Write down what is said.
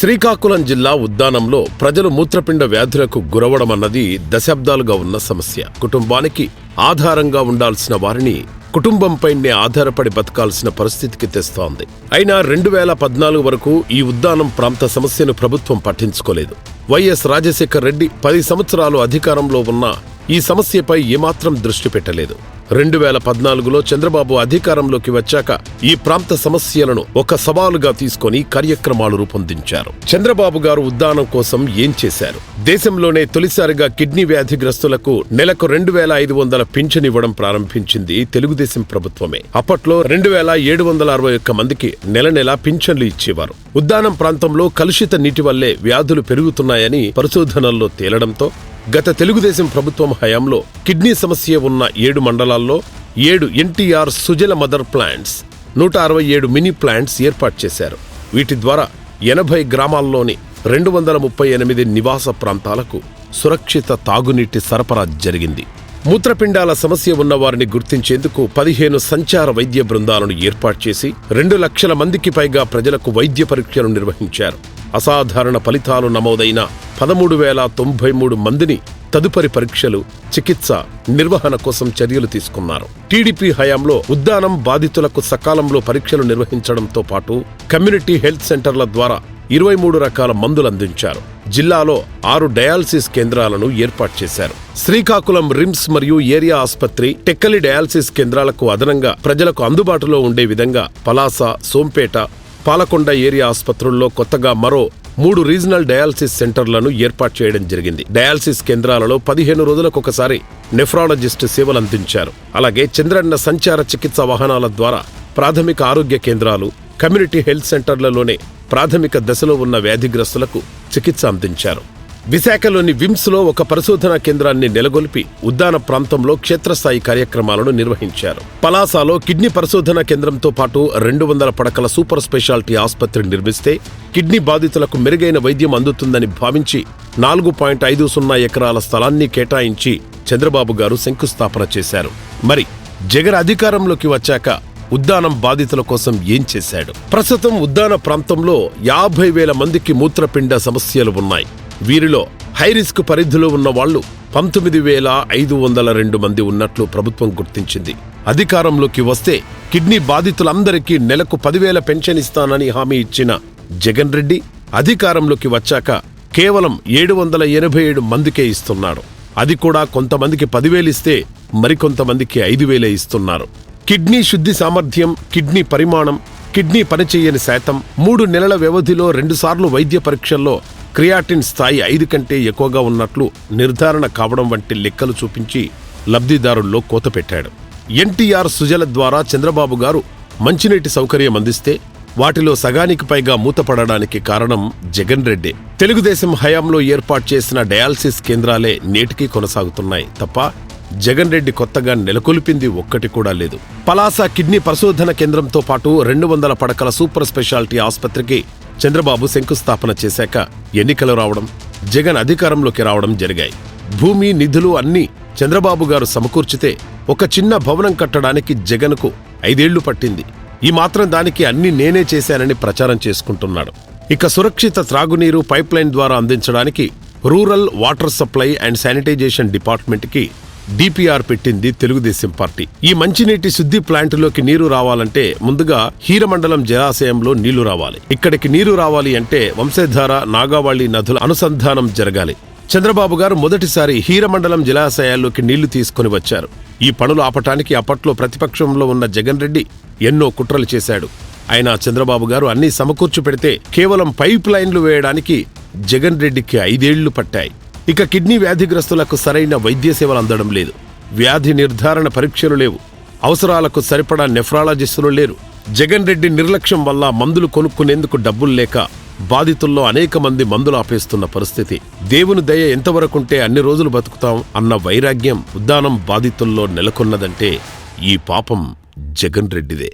శ్రీకాకుళం జిల్లా ఉద్దానంలో ప్రజలు మూత్రపిండ వ్యాధులకు గురవడం అన్నది దశాబ్దాలుగా ఉన్న సమస్య. కుటుంబానికి ఆధారంగా ఉండాల్సిన వారిని కుటుంబంపైనే ఆధారపడి బతకాల్సిన పరిస్థితికి తెస్తోంది. అయినా రెండు వేల పద్నాలుగు వరకు ఈ ఉద్దానం ప్రాంత సమస్యను ప్రభుత్వం పట్టించుకోలేదు. వైఎస్ రాజశేఖర్ రెడ్డి పది సంవత్సరాలు అధికారంలో ఉన్న ఈ సమస్యపై ఏమాత్రం దృష్టి పెట్టలేదు. రెండు వేల పద్నాలుగులో చంద్రబాబు అధికారంలోకి వచ్చాక ఈ ప్రాంత సమస్యలను ఒక సవాలుగా తీసుకొని కార్యక్రమాలు రూపొందించారు. చంద్రబాబు గారు ఉద్దానం కోసం ఏం చేశారు? దేశంలోనే తొలిసారిగా కిడ్నీ వ్యాధిగ్రస్తులకు నెలకు రెండు వేల ఐదు వందల పింఛన్ ఇవ్వడం ప్రారంభించింది తెలుగుదేశం ప్రభుత్వమే. అప్పట్లో రెండు వేల ఏడు వందల అరవై ఒక్క మందికి నెల నెలా పింఛన్లు ఇచ్చేవారు. ఉద్దానం ప్రాంతంలో కలుషిత నీటి వల్లే వ్యాధులు పెరుగుతున్నాయని పరిశోధనల్లో తేలడంతో గత తెలుగుదేశం ప్రభుత్వం హయాంలో కిడ్నీ సమస్య ఉన్న ఏడు మండలాల్లో ఏడు ఎన్టీఆర్ సుజల మదర్ ప్లాంట్స్ నూట అరవై ఏడు మినీ ప్లాంట్స్ ఏర్పాటు చేశారు. వీటి ద్వారా ఎనభై గ్రామాల్లోని రెండు వందల ముప్పై ఎనిమిది నివాస ప్రాంతాలకు సురక్షిత తాగునీటి సరఫరా జరిగింది. మూత్రపిండాల సమస్య ఉన్నవారిని గుర్తించేందుకు పదిహేను సంచార వైద్య బృందాలను ఏర్పాటు చేసి రెండు లక్షల మందికి పైగా ప్రజలకు వైద్య పరీక్షలు నిర్వహించారు. అసాధారణ ఫలితాలు నమోదైన పదమూడు వేల తొంభై మూడు మందిని తదుపరి పరీక్షలు చికిత్స నిర్వహణ కోసం చర్యలు తీసుకున్నారు. టీడీపీ హయాంలో ఉద్దానం బాధితులకు సకాలంలో పరీక్షలు నిర్వహించడంతో పాటు కమ్యూనిటీ హెల్త్ సెంటర్ల ద్వారా ఇరవై మూడు రకాల మందులు అందించారు. జిల్లాలో ఆరు డయాలసిస్ కేంద్రాలను ఏర్పాటు చేశారు. శ్రీకాకుళం రిమ్స్ మరియు ఏరియా ఆసుపత్రి టెక్కలి డయాలసిస్ కేంద్రాలకు అదనంగా ప్రజలకు అందుబాటులో ఉండే విధంగా పలాస సోంపేట పాలకొండ ఏరియా ఆసుపత్రుల్లో కొత్తగా మరో మూడు రీజనల్ డయాలసిస్ సెంటర్లను ఏర్పాటు చేయడం జరిగింది. డయాలసిస్ కేంద్రాలలో పదిహేను రోజులకొకసారి నెఫ్రాలజిస్ట్ సేవలు అందించారు. అలాగే చంద్రన్న సంచార చికిత్స వాహనాల ద్వారా ప్రాథమిక ఆరోగ్య కేంద్రాలు కమ్యూనిటీ హెల్త్ సెంటర్లలోనే ప్రాథమిక దశలో ఉన్న వ్యాధిగ్రస్తులకు చికిత్స అందించారు. విశాఖలోని విమ్స్లో ఒక పరిశోధనా కేంద్రాన్ని నెలగొల్పి ఉద్దాన ప్రాంతంలో క్షేత్రస్థాయి కార్యక్రమాలను నిర్వహించారు. పలాసాలో కిడ్నీ పరిశోధనా కేంద్రంతో పాటు రెండు వందల పడకల సూపర్ స్పెషాలిటీ ఆసుపత్రి నిర్మిస్తే కిడ్నీ బాధితులకు మెరుగైన వైద్యం అందుతుందని భావించి నాలుగు పాయింట్ ఐదు సున్నా ఎకరాల స్థలాన్ని కేటాయించి చంద్రబాబు గారు శంకుస్థాపన చేశారు. మరి జగన్ అధికారంలోకి వచ్చాక ఉద్దానం బాధితుల కోసం ఏం చేశాడు? ప్రస్తుతం ఉద్దాన ప్రాంతంలో యాభై వేల మందికి మూత్రపిండ సమస్యలు ఉన్నాయి. వీరిలో హైరిస్క్ పరిధిలో ఉన్న వాళ్ళు పంతొమ్మిది వేల ఐదు వందల రెండు మంది ఉన్నట్లు ప్రభుత్వం గుర్తించింది. అధికారంలోకి వస్తే కిడ్నీ బాధితులందరికీ నెలకు పదివేల పెన్షన్ ఇస్తానని హామీ ఇచ్చిన జగన్ రెడ్డి అధికారంలోకి వచ్చాక కేవలం ఏడు వందల ఎనభై ఏడు మందికే ఇస్తున్నాడు. అది కూడా కొంతమందికి పదివేలిస్తే మరికొంతమందికి ఐదు వేలే ఇస్తున్నారు. కిడ్నీ శుద్ధి సామర్థ్యం కిడ్నీ పరిమాణం కిడ్నీ పనిచేయని శాతం మూడు నెలల వ్యవధిలో రెండుసార్లు వైద్య పరీక్షల్లో క్రియాటిన్ స్థాయి ఐదు కంటే ఎక్కువగా ఉన్నట్లు నిర్ధారణ కావడం వంటి లెక్కలు చూపించి లబ్ధిదారుల్లో కోత పెట్టాడు. ఎన్టీఆర్ సుజల ద్వారా చంద్రబాబు గారు మంచినీటి సౌకర్యం అందిస్తే వాటిలో సగానికి పైగా మూతపడడానికి కారణం జగన్ రెడ్డి. తెలుగుదేశం హయాంలో ఏర్పాటు చేసిన డయాలసిస్ కేంద్రాలే నేటికీ కొనసాగుతున్నాయి తప్ప జగన్ రెడ్డి కొత్తగా నెలకొల్పింది ఒక్కటి కూడా లేదు. పలాస కిడ్నీ పరిశోధన కేంద్రంతో పాటు రెండు వందల పడకల సూపర్ స్పెషాలిటీ ఆసుపత్రికి చంద్రబాబు శంకుస్థాపన చేశాక ఎన్నికలు రావడం జగన్ అధికారంలోకి రావడం జరిగాయి. భూమి నిధులు అన్నీ చంద్రబాబు గారు సమకూర్చితే ఒక చిన్న భవనం కట్టడానికి జగన్కు ఐదేళ్ళు పట్టింది. ఈ మాత్రం దానికి అన్ని నేనే చేశానని ప్రచారం చేసుకుంటున్నాడు. ఇక సురక్షిత త్రాగునీరు పైప్లైన్ ద్వారా అందించడానికి rural water supply and sanitization డిపార్ట్మెంట్కి డిపిఆర్ పెట్టింది తెలుగుదేశం పార్టీ. ఈ మంచినీటి శుద్ధి ప్లాంటులోకి నీరు రావాలంటే ముందుగా హీరమండలం జలాశయంలో నీళ్ళు రావాలి. ఇక్కడికి నీరు రావాలి అంటే వంశధార నాగావళి నదుల అనుసంధానం జరగాలి. చంద్రబాబు గారు మొదటిసారి హీరమండలం జలాశయాల్లోకి నీళ్ళు తీసుకుని వచ్చారు. ఈ పనులు ఆపటానికి అప్పట్లో ప్రతిపక్షంలో ఉన్న జగన్ రెడ్డి ఎన్నో కుట్రలు చేశాడు. అయినా చంద్రబాబు గారు అన్ని సమకూర్చి పెడితే కేవలం పైప్ లైన్లు వేయడానికి జగన్ రెడ్డికి ఐదేళ్ళు పట్టాయి. ఇక కిడ్నీ వ్యాధిగ్రస్తులకు సరైన వైద్య సేవలు అందడం లేదు. వ్యాధి నిర్ధారణ పరీక్షలు లేవు. అవసరాలకు సరిపడా నెఫ్రాలజిస్టులు లేరు. జగన్ రెడ్డి నిర్లక్ష్యం వల్ల మందులు కొనుక్కునేందుకు డబ్బులు లేక బాధితుల్లో అనేక మంది మందులు ఆపేస్తున్న పరిస్థితి. దేవుని దయ ఎంతవరకుంటే అన్ని రోజులు బతుకుతాం అన్న వైరాగ్యం ఉద్దానం బాధితుల్లో నెలకొన్నదంటే ఈ పాపం జగన్ రెడ్డిదే.